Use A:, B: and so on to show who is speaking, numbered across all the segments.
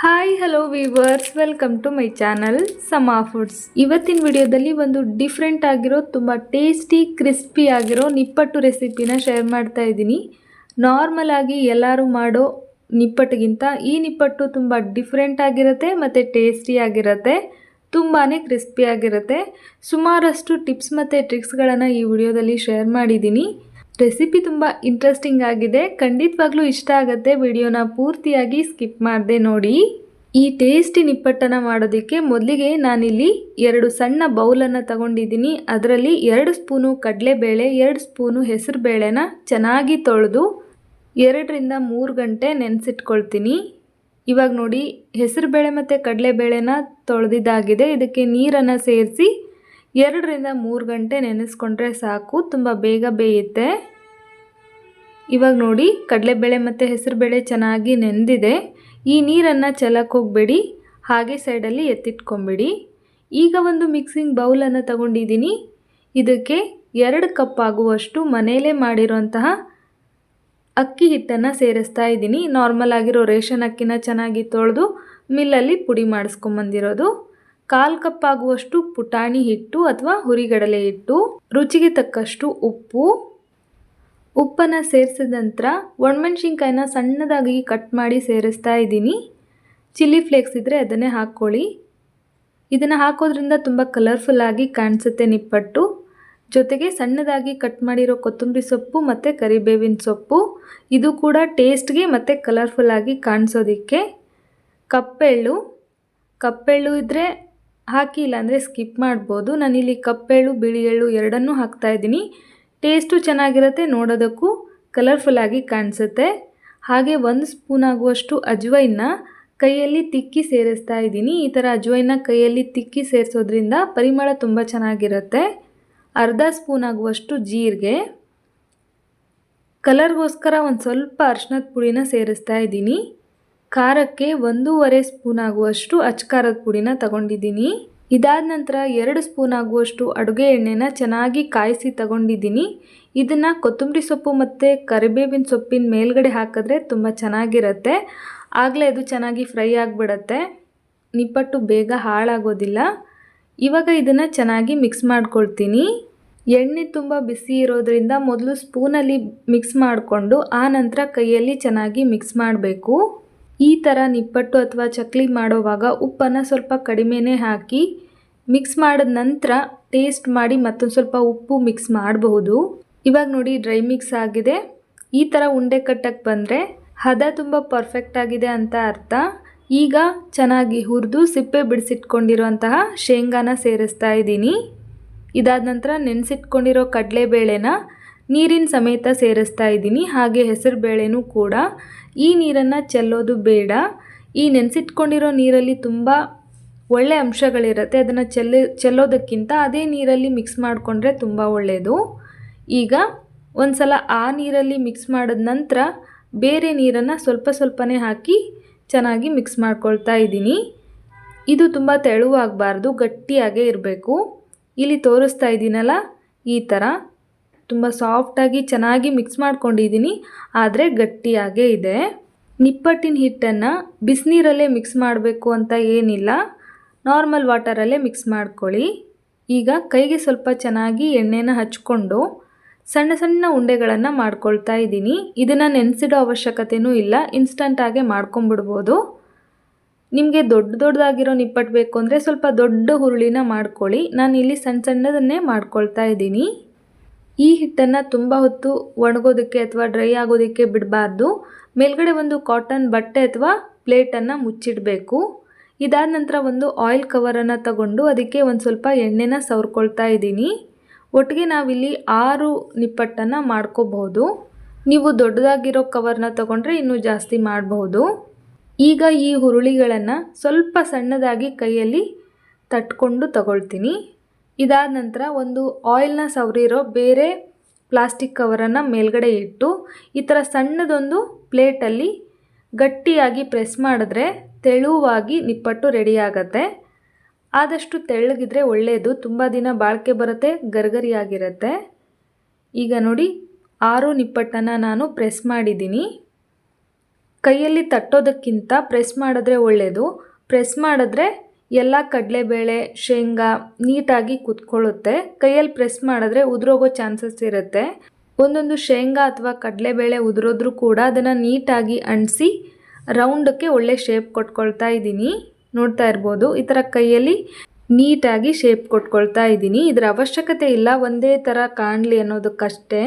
A: Hi hello viewers welcome to my channel Sama foods ಇವತ್ತಿನ ವಿಡಿಯೋದಲ್ಲಿ ಒಂದು ಡಿಫ್ರೆಂಟ್ ಆಗಿರೋ, ತುಂಬ ಟೇಸ್ಟಿ ಕ್ರಿಸ್ಪಿ ಆಗಿರೋ ನಿಪ್ಪಟ್ಟು ರೆಸಿಪಿನ ಶೇರ್ ಮಾಡ್ತಾ ಇದ್ದೀನಿ. ನಾರ್ಮಲ್ ಆಗಿ ಎಲ್ಲರೂ ಮಾಡೋ ನಿಪ್ಪಟ್ಟಿಗಿಂತ ಈ ನಿಪ್ಪಟ್ಟು ತುಂಬ ಡಿಫ್ರೆಂಟ್ ಆಗಿರುತ್ತೆ ಮತ್ತು ಟೇಸ್ಟಿ ಆಗಿರುತ್ತೆ ತುಂಬಾ ಕ್ರಿಸ್ಪಿಯಾಗಿರುತ್ತೆ ಸುಮಾರಷ್ಟು ಟಿಪ್ಸ್ ಮತ್ತು ಟ್ರಿಕ್ಸ್ಗಳನ್ನು ಈ ವಿಡಿಯೋದಲ್ಲಿ ಶೇರ್ ಮಾಡಿದ್ದೀನಿ. ರೆಸಿಪಿ ತುಂಬ ಇಂಟ್ರೆಸ್ಟಿಂಗ್ ಆಗಿದೆ. ಖಂಡಿತವಾಗ್ಲೂ ಇಷ್ಟ ಆಗುತ್ತೆ. ವಿಡಿಯೋನ ಪೂರ್ತಿಯಾಗಿ ಸ್ಕಿಪ್ ಮಾಡದೆ ನೋಡಿ. ಈ ಟೇಸ್ಟಿ ನಿಪ್ಪಟ್ಟನ್ನು ಮಾಡೋದಕ್ಕೆ ಮೊದಲಿಗೆ ನಾನಿಲ್ಲಿ ಎರಡು ಸಣ್ಣ ಬೌಲನ್ನು ತಗೊಂಡಿದ್ದೀನಿ. ಅದರಲ್ಲಿ ಎರಡು ಸ್ಪೂನು ಕಡಲೆಬೇಳೆ, ಎರಡು ಸ್ಪೂನು ಹೆಸರು ಬೇಳೆನ ಚೆನ್ನಾಗಿ ತೊಳೆದು ಎರಡರಿಂದ ಮೂರು ಗಂಟೆ ನೆನೆಸಿಟ್ಕೊಳ್ತೀನಿ. ಇವಾಗ ನೋಡಿ, ಹೆಸರುಬೇಳೆ ಮತ್ತು ಕಡಲೆಬೇಳೆನ ತೊಳೆದಿದ್ದಾಗಿದೆ. ಇದಕ್ಕೆ ನೀರನ್ನು ಸೇರಿಸಿ ಎರಡರಿಂದ ಮೂರು ಗಂಟೆ ನೆನೆಸ್ಕೊಂಡ್ರೆ ಸಾಕು, ತುಂಬ ಬೇಗ ಬೇಯುತ್ತೆ. ಇವಾಗ ನೋಡಿ, ಕಡಲೆಬೇಳೆ ಮತ್ತು ಹೆಸರುಬೇಳೆ ಚೆನ್ನಾಗಿ ನೆಂದಿದೆ. ಈ ನೀರನ್ನು ಚೆಲ್ಲಕ್ಕೆ ಹೋಗಬೇಡಿ, ಹಾಗೆ ಸೈಡಲ್ಲಿ ಎತ್ತಿಟ್ಕೊಂಬಿಡಿ. ಈಗ ಒಂದು ಮಿಕ್ಸಿಂಗ್ ಬೌಲನ್ನು ತಗೊಂಡಿದ್ದೀನಿ. ಇದಕ್ಕೆ ಎರಡು ಕಪ್ ಆಗುವಷ್ಟು ಮನೆಯಲ್ಲೇ ಮಾಡಿರುವಂತಹ ಅಕ್ಕಿ ಹಿಟ್ಟನ್ನು ಸೇರಿಸ್ತಾ ಇದ್ದೀನಿ. ನಾರ್ಮಲ್ ಆಗಿರೋ ರೇಷನ್ ಅಕ್ಕಿನ ಚೆನ್ನಾಗಿ ತೊಳೆದು ಮಿಲ್ಲಲ್ಲಿ ಪುಡಿ ಮಾಡಿಸ್ಕೊಂಬಂದಿರೋದು. ಕಾಲು ಕಪ್ಪಾಗುವಷ್ಟು ಪುಟಾಣಿ ಹಿಟ್ಟು ಅಥವಾ ಹುರಿಗಡಲೆ ಹಿಟ್ಟು, ರುಚಿಗೆ ತಕ್ಕಷ್ಟು ಉಪ್ಪು. ಉಪ್ಪನ್ನು ಸೇರಿಸಿದ ನಂತರ ಒಣಮೆಣ್ಸಿನ್ಕಾಯಿನ ಸಣ್ಣದಾಗಿ ಕಟ್ ಮಾಡಿ ಸೇರಿಸ್ತಾ ಇದ್ದೀನಿ. ಚಿಲ್ಲಿ ಫ್ಲೇಕ್ಸ್ ಇದ್ದರೆ ಅದನ್ನೇ ಹಾಕ್ಕೊಳ್ಳಿ. ಇದನ್ನು ಹಾಕೋದ್ರಿಂದ ತುಂಬ ಕಲರ್ಫುಲ್ಲಾಗಿ ಕಾಣಿಸುತ್ತೆ ನಿಪ್ಪಟ್ಟು. ಜೊತೆಗೆ ಸಣ್ಣದಾಗಿ ಕಟ್ ಮಾಡಿರೋ ಕೊತ್ತಂಬರಿ ಸೊಪ್ಪು ಮತ್ತು ಕರಿಬೇವಿನ ಸೊಪ್ಪು, ಇದು ಕೂಡ ಟೇಸ್ಟ್ಗೆ ಮತ್ತು ಕಲರ್ಫುಲ್ಲಾಗಿ ಕಾಣಿಸೋದಕ್ಕೆ. ಕಪ್ಪೆಳ್ಳು. ಕಪ್ಪೆಳ್ಳು ಇದ್ದರೆ ಹಾಕಿ ಇಲ್ಲಾಂದರೆ ಸ್ಕಿಪ್ ಮಾಡ್ಬೋದು. ನಾನಿಲ್ಲಿ ಕಪ್ಪೆಳ್ಳು ಬಿಳಿ ಎಳ್ಳು ಎರಡನ್ನೂ ಹಾಕ್ತಾಯಿದ್ದೀನಿ ಟೇಸ್ಟು ಚೆನ್ನಾಗಿರುತ್ತೆ, ನೋಡೋದಕ್ಕೂ ಕಲರ್ಫುಲ್ಲಾಗಿ ಕಾಣಿಸುತ್ತೆ. ಹಾಗೆ ಒಂದು ಸ್ಪೂನ್ ಆಗುವಷ್ಟು ಅಜ್ವೈನ ಕೈಯಲ್ಲಿ ತಿಕ್ಕಿ ಸೇರಿಸ್ತಾ ಇದ್ದೀನಿ. ಈ ಥರ ಅಜ್ವೈನ ಕೈಯಲ್ಲಿ ತಿಕ್ಕಿ ಸೇರಿಸೋದ್ರಿಂದ ಪರಿಮಳ ತುಂಬ ಚೆನ್ನಾಗಿರುತ್ತೆ. ಅರ್ಧ ಸ್ಪೂನ್ ಆಗುವಷ್ಟು ಜೀರಿಗೆ. ಕಲರ್ಗೋಸ್ಕರ ಒಂದು ಸ್ವಲ್ಪ ಅರ್ಶಿನದ ಪುಡಿನ ಸೇರಿಸ್ತಾ ಇದ್ದೀನಿ. ಖಾರಕ್ಕೆ ಒಂದೂವರೆ ಸ್ಪೂನ್ ಆಗುವಷ್ಟು ಅಚ್ಕಾರದ ಪುಡಿನ ತಗೊಂಡಿದ್ದೀನಿ. ಇದಾದ ನಂತರ ಎರಡು ಸ್ಪೂನ್ ಆಗುವಷ್ಟು ಅಡುಗೆ ಎಣ್ಣೆನ ಚೆನ್ನಾಗಿ ಕಾಯಿಸಿ ತಗೊಂಡಿದ್ದೀನಿ. ಇದನ್ನು ಕೊತ್ತಂಬರಿ ಸೊಪ್ಪು ಮತ್ತು ಕರಿಬೇವಿನ ಸೊಪ್ಪಿನ ಮೇಲ್ಗಡೆ ಹಾಕಿದ್ರೆ ತುಂಬ ಚೆನ್ನಾಗಿರುತ್ತೆ. ಆಗಲೇ ಅದು ಚೆನ್ನಾಗಿ ಫ್ರೈ ಆಗಿಬಿಡತ್ತೆ. ನಿಪ್ಪಟ್ಟು ಬೇಗ ಹಾಳಾಗೋದಿಲ್ಲ. ಇವಾಗ ಇದನ್ನು ಚೆನ್ನಾಗಿ ಮಿಕ್ಸ್ ಮಾಡ್ಕೊಳ್ತೀನಿ. ಎಣ್ಣೆ ತುಂಬ ಬಿಸಿ ಇರೋದ್ರಿಂದ ಮೊದಲು ಸ್ಪೂನಲ್ಲಿ ಮಿಕ್ಸ್ ಮಾಡಿಕೊಂಡು ಆ ನಂತರ ಕೈಯಲ್ಲಿ ಚೆನ್ನಾಗಿ ಮಿಕ್ಸ್ ಮಾಡಬೇಕು. ಈ ಥರ ನಿಪ್ಪಟ್ಟು ಅಥವಾ ಚಕ್ಲಿ ಮಾಡೋವಾಗ ಉಪ್ಪನ್ನು ಸ್ವಲ್ಪ ಕಡಿಮೆನೇ ಹಾಕಿ ಮಿಕ್ಸ್ ಮಾಡಿದ ನಂತರ ಟೇಸ್ಟ್ ಮಾಡಿ ಮತ್ತೊಂದು ಸ್ವಲ್ಪ ಉಪ್ಪು ಮಿಕ್ಸ್ ಮಾಡಬಹುದು. ಇವಾಗ ನೋಡಿ ಡ್ರೈ ಮಿಕ್ಸ್ ಆಗಿದೆ. ಈ ಥರ ಉಂಡೆ ಕಟ್ಟಕ್ಕೆ ಬಂದರೆ ಹದ ತುಂಬ ಪರ್ಫೆಕ್ಟ್ ಆಗಿದೆ ಅಂತ ಅರ್ಥ. ಈಗ ಚೆನ್ನಾಗಿ ಹುರಿದು ಸಿಪ್ಪೆ ಬಿಡಿಸಿಟ್ಕೊಂಡಿರೋಂತಹ ಶೇಂಗಾನ ಸೇರಿಸ್ತಾ ಇದ್ದೀನಿ. ಇದಾದ ನಂತರ ನೆನೆಸಿಟ್ಕೊಂಡಿರೋ ಕಡಲೆಬೇಳೆನ ನೀರಿನ ಸಮೇತ ಸೇರಿಸ್ತಾ ಇದ್ದೀನಿ. ಹಾಗೆ ಹೆಸರು ಬೇಳೆನೂ ಕೂಡ. ಈ ನೀರನ್ನು ಚೆಲ್ಲೋದು ಬೇಡ. ಈ ನೆನೆಸಿಟ್ಕೊಂಡಿರೋ ನೀರಲ್ಲಿ ತುಂಬ ಒಳ್ಳೆ ಅಂಶಗಳಿರುತ್ತೆ. ಅದನ್ನು ಚೆಲ್ಲಿ, ಚೆಲ್ಲೋದಕ್ಕಿಂತ ಅದೇ ನೀರಲ್ಲಿ ಮಿಕ್ಸ್ ಮಾಡಿಕೊಂಡ್ರೆ ತುಂಬ ಒಳ್ಳೆಯದು ಈಗ ಒಂದು ಸಲ ಆ ನೀರಲ್ಲಿ ಮಿಕ್ಸ್ ಮಾಡಿದ ನಂತರ ಬೇರೆ ನೀರನ್ನು ಸ್ವಲ್ಪ ಸ್ವಲ್ಪನೇ ಹಾಕಿ ಚೆನ್ನಾಗಿ ಮಿಕ್ಸ್ ಮಾಡ್ಕೊಳ್ತಾ ಇದ್ದೀನಿ. ಇದು ತುಂಬ ತೆಳುವಾಗಬಾರ್ದು, ಗಟ್ಟಿಯಾಗೇ ಇರಬೇಕು. ಇಲ್ಲಿ ತೋರಿಸ್ತಾ ಇದ್ದೀನಲ್ಲ, ಈ ಥರ ತುಂಬ ಸಾಫ್ಟಾಗಿ ಚೆನ್ನಾಗಿ ಮಿಕ್ಸ್ ಮಾಡ್ಕೊಂಡಿದ್ದೀನಿ, ಆದರೆ ಗಟ್ಟಿಯಾಗೇ ಇದೆ. ನಿಪ್ಪಟ್ಟಿನ ಹಿಟ್ಟನ್ನು ಬಿಸಿನೀರಲ್ಲೇ ಮಿಕ್ಸ್ ಮಾಡಬೇಕು ಅಂತ ಏನಿಲ್ಲ, ನಾರ್ಮಲ್ ವಾಟರಲ್ಲೇ ಮಿಕ್ಸ್ ಮಾಡ್ಕೊಳ್ಳಿ. ಈಗ ಕೈಗೆ ಸ್ವಲ್ಪ ಚೆನ್ನಾಗಿ ಎಣ್ಣೆನ ಹಚ್ಕೊಂಡು ಸಣ್ಣ ಸಣ್ಣ ಉಂಡೆಗಳನ್ನು ಮಾಡ್ಕೊಳ್ತಾ ಇದ್ದೀನಿ. ಇದನ್ನು ನೆನೆಸಿಡೋ ಅವಶ್ಯಕತೆಯೂ ಇಲ್ಲ ಇನ್ಸ್ಟಂಟಾಗೆ ಮಾಡ್ಕೊಂಬಿಡ್ಬೋದು. ನಿಮಗೆ ದೊಡ್ಡ ದೊಡ್ಡದಾಗಿರೋ ನಿಪ್ಪಟ್ಟು ಬೇಕು ಅಂದರೆ ಸ್ವಲ್ಪ ದೊಡ್ಡ ಹುರುಳಿನ ಮಾಡ್ಕೊಳ್ಳಿ. ನಾನು ಇಲ್ಲಿ ಸಣ್ಣ ಸಣ್ಣದನ್ನೇ ಮಾಡ್ಕೊಳ್ತಾ ಇದ್ದೀನಿ. ಈ ಹಿಟ್ಟನ್ನು ತುಂಬ ಹೊತ್ತು ಒಣಗೋದಕ್ಕೆ ಅಥವಾ ಡ್ರೈ ಆಗೋದಕ್ಕೆ ಬಿಡಬಾರ್ದು. ಮೇಲ್ಗಡೆ ಒಂದು ಕಾಟನ್ ಬಟ್ಟೆ ಅಥವಾ ಪ್ಲೇಟನ್ನು ಮುಚ್ಚಿಡಬೇಕು. ಇದಾದ ನಂತರ ಒಂದು ಆಯಿಲ್ ಕವರನ್ನು ತಗೊಂಡು ಅದಕ್ಕೆ ಒಂದು ಸ್ವಲ್ಪ ಎಣ್ಣೆನ ಸವರ್ಕೊಳ್ತಾ ಇದ್ದೀನಿ. ಒಟ್ಟಿಗೆ ನಾವಿಲ್ಲಿ ಆರು ನಿಪ್ಪಟ್ಟನ್ನು ಮಾಡ್ಕೋಬಹುದು. ನೀವು ದೊಡ್ಡದಾಗಿರೋ ಕವರ್ನ ತಗೊಂಡ್ರೆ ಇನ್ನೂ ಜಾಸ್ತಿ ಮಾಡಬಹುದು. ಈಗ ಈ ಹುರುಳಿಗಳನ್ನು ಸ್ವಲ್ಪ ಸಣ್ಣದಾಗಿ ಕೈಯಲ್ಲಿ ತಟ್ಕೊಂಡು ತಗೊಳ್ತೀನಿ. ಇದಾದ ನಂತರ ಒಂದು ಆಯಿಲ್ನ ಸವರಿರೋ ಬೇರೆ ಪ್ಲಾಸ್ಟಿಕ್ ಕವರನ್ನು ಮೇಲ್ಗಡೆ ಇಟ್ಟು, ಈ ಥರ ಸಣ್ಣದೊಂದು ಪ್ಲೇಟಲ್ಲಿ ಗಟ್ಟಿಯಾಗಿ ಪ್ರೆಸ್ ಮಾಡಿದ್ರೆ ತೆಳುವಾಗಿ ನಿಪ್ಪಟ್ಟು ರೆಡಿಯಾಗತ್ತೆ ಆದಷ್ಟು ತೆಳ್ಳಗಿದ್ರೆ ಒಳ್ಳೆಯದು ತುಂಬ ದಿನ ಬಾಳಿಕೆ ಬರುತ್ತೆ, ಗರ್ಗರಿಯಾಗಿರುತ್ತೆ. ಈಗ ನೋಡಿ, ಆರು ನಿಪ್ಪಟ್ಟನ್ನು ನಾನು ಪ್ರೆಸ್ ಮಾಡಿದ್ದೀನಿ. ಕೈಯಲ್ಲಿ ತಟ್ಟೋದಕ್ಕಿಂತ ಪ್ರೆಸ್ ಮಾಡಿದ್ರೆ ಒಳ್ಳೆಯದು ಪ್ರೆಸ್ ಮಾಡಿದ್ರೆ ಎಲ್ಲ ಕಡಲೆಬೇಳೆ, ಶೇಂಗಾ ನೀಟಾಗಿ ಕುತ್ಕೊಳ್ಳುತ್ತೆ. ಕೈಯಲ್ಲಿ ಪ್ರೆಸ್ ಮಾಡಿದ್ರೆ ಉದುರೋಗೋ ಚಾನ್ಸಸ್ ಇರುತ್ತೆ. ಒಂದೊಂದು ಶೇಂಗಾ ಅಥವಾ ಕಡಲೆಬೇಳೆ ಉದುರೋದ್ರೂ ಕೂಡ ಅದನ್ನು ನೀಟಾಗಿ ಅಂಟಿಸಿ ರೌಂಡಕ್ಕೆ ಒಳ್ಳೆ ಶೇಪ್ ಕೊಟ್ಕೊಳ್ತಾ ಇದ್ದೀನಿ. ನೋಡ್ತಾ ಇರ್ಬೋದು, ಈ ಥರ ಕೈಯಲ್ಲಿ ನೀಟಾಗಿ ಶೇಪ್ ಕೊಟ್ಕೊಳ್ತಾ ಇದ್ದೀನಿ. ಇದರ ಅವಶ್ಯಕತೆ ಇಲ್ಲ, ಒಂದೇ ಥರ ಕಾಣಲಿ ಅನ್ನೋದಕ್ಕಷ್ಟೇ.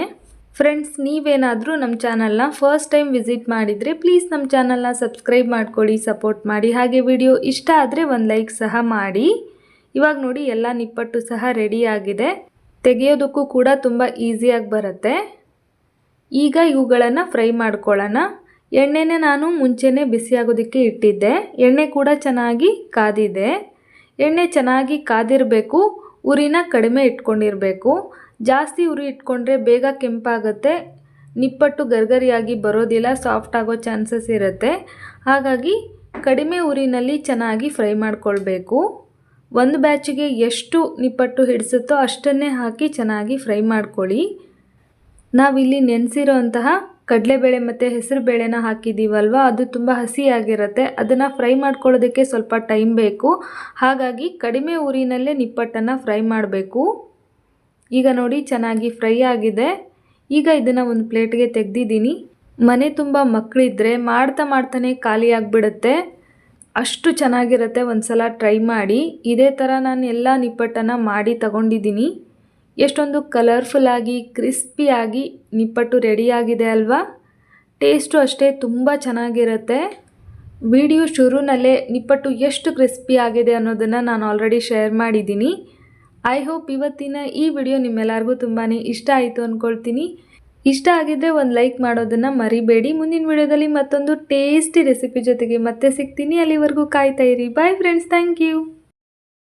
A: ಫ್ರೆಂಡ್ಸ್ ನೀವೇನಾದರೂ ನಮ್ಮ ಚಾನಲ್ನ ಫಸ್ಟ್ ಟೈಮ್ ವಿಸಿಟ್ ಮಾಡಿದರೆ ಪ್ಲೀಸ್ ನಮ್ಮ ಚಾನಲ್ನ ಸಬ್ಸ್ಕ್ರೈಬ್ ಮಾಡ್ಕೊಳ್ಳಿ ಸಪೋರ್ಟ್ ಮಾಡಿ. ಹಾಗೆ ವಿಡಿಯೋ ಇಷ್ಟ ಆದರೆ ಒಂದು ಲೈಕ್ ಸಹ ಮಾಡಿ. ಇವಾಗ ನೋಡಿ ಎಲ್ಲ ನಿಪ್ಪಟ್ಟು ಸಹ ರೆಡಿಯಾಗಿದೆ ತೆಗೆಯೋದಕ್ಕೂ ಕೂಡ ತುಂಬ ಈಸಿಯಾಗಿ ಬರುತ್ತೆ. ಈಗ ಇವುಗಳನ್ನು ಫ್ರೈ ಮಾಡ್ಕೊಳ್ಳೋಣ. ಎಣ್ಣೆನೇ ನಾನು ಮುಂಚೆನೇ ಬಿಸಿಯಾಗೋದಕ್ಕೆ ಇಟ್ಟಿದ್ದೆ. ಎಣ್ಣೆ ಕೂಡ ಚೆನ್ನಾಗಿ ಕಾದಿದೆ. ಎಣ್ಣೆ ಚೆನ್ನಾಗಿ ಕಾದಿರಬೇಕು. ಉರಿನ ಕಡಿಮೆ ಇಟ್ಕೊಂಡಿರಬೇಕು. ಜಾಸ್ತಿ ಉರಿ ಇಟ್ಕೊಂಡ್ರೆ ಬೇಗ ಕೆಂಪಾಗುತ್ತೆ, ನಿಪ್ಪಟ್ಟು ಗರ್ಗರಿಯಾಗಿ ಬರೋದಿಲ್ಲ ಸಾಫ್ಟ್ ಆಗೋ ಚಾನ್ಸಸ್ ಇರುತ್ತೆ. ಹಾಗಾಗಿ ಕಡಿಮೆ ಉರಿನಲ್ಲಿ ಚೆನ್ನಾಗಿ ಫ್ರೈ ಮಾಡ್ಕೊಳ್ಬೇಕು. ಒಂದು ಬ್ಯಾಚಿಗೆ ಎಷ್ಟು ನಿಪ್ಪಟ್ಟು ಹಿಡಿಸುತ್ತೋ ಅಷ್ಟನ್ನೇ ಹಾಕಿ ಚೆನ್ನಾಗಿ ಫ್ರೈ ಮಾಡ್ಕೊಳ್ಳಿ. ನಾವಿಲ್ಲಿ ನೆನೆಸಿರೋಂತಹ ಕಡಲೆಬೇಳೆ ಮತ್ತು ಹೆಸರು ಬೇಳೆನ ಹಾಕಿದ್ದೀವಲ್ವ ಅದು ತುಂಬ ಹಸಿಯಾಗಿರುತ್ತೆ. ಅದನ್ನು ಫ್ರೈ ಮಾಡ್ಕೊಳ್ಳೋದಕ್ಕೆ ಸ್ವಲ್ಪ ಟೈಮ್ ಬೇಕು. ಹಾಗಾಗಿ ಕಡಿಮೆ ಉರಿನಲ್ಲೇ ನಿಪ್ಪಟ್ಟನ್ನು ಫ್ರೈ ಮಾಡಬೇಕು. ಈಗ ನೋಡಿ ಚೆನ್ನಾಗಿ ಫ್ರೈ ಆಗಿದೆ. ಈಗ ಇದನ್ನು ಒಂದು ಪ್ಲೇಟ್ಗೆ ತೆಗೆದಿದ್ದೀನಿ. ಮನೆ ತುಂಬ ಮಕ್ಕಳಿದ್ರೆ ಮಾಡ್ತಾ ಮಾಡ್ತಾನೆ ಖಾಲಿ ಆಗಿಬಿಡುತ್ತೆ. ಅಷ್ಟು ಚೆನ್ನಾಗಿರುತ್ತೆ ಒಂದು ಸಲ ಟ್ರೈ ಮಾಡಿ. ಇದೇ ಥರ ನಾನು ಎಲ್ಲ ನಿಪ್ಪಟ್ಟನ್ನು ಮಾಡಿ ತಗೊಂಡಿದ್ದೀನಿ. ಎಷ್ಟೊಂದು ಕಲರ್ಫುಲ್ಲಾಗಿ ಕ್ರಿಸ್ಪಿಯಾಗಿ ನಿಪ್ಪಟ್ಟು ರೆಡಿಯಾಗಿದೆ ಅಲ್ವಾ? ಟೇಸ್ಟು ಅಷ್ಟೇ ತುಂಬ ಚೆನ್ನಾಗಿರುತ್ತೆ. ವಿಡಿಯೋ ಶುರುನಲ್ಲೇ ನಿಪ್ಪಟ್ಟು ಎಷ್ಟು ಕ್ರಿಸ್ಪಿ ಆಗಿದೆ ಅನ್ನೋದನ್ನು ನಾನು ಆಲ್ರೆಡಿ ಶೇರ್ ಮಾಡಿದ್ದೀನಿ. ಐ ಹೋಪ್ ಇವತ್ತಿನ ಈ ವಿಡಿಯೋ ನಿಮ್ಮೆಲ್ಲರಿಗೂ ತುಂಬಾ ಇಷ್ಟ ಆಯಿತು ಅಂದ್ಕೊಳ್ತೀನಿ ಇಷ್ಟ ಆಗಿದ್ದರೆ ಒಂದು ಲೈಕ್ ಮಾಡೋದನ್ನು ಮರಿಬೇಡಿ. ಮುಂದಿನ ವಿಡಿಯೋದಲ್ಲಿ ಮತ್ತೊಂದು ಟೇಸ್ಟಿ ರೆಸಿಪಿ ಜೊತೆಗೆ ಮತ್ತೆ ಸಿಗ್ತೀನಿ. ಅಲ್ಲಿವರೆಗೂ ಕಾಯ್ತಾ ಇರಿ. Bye friends thank you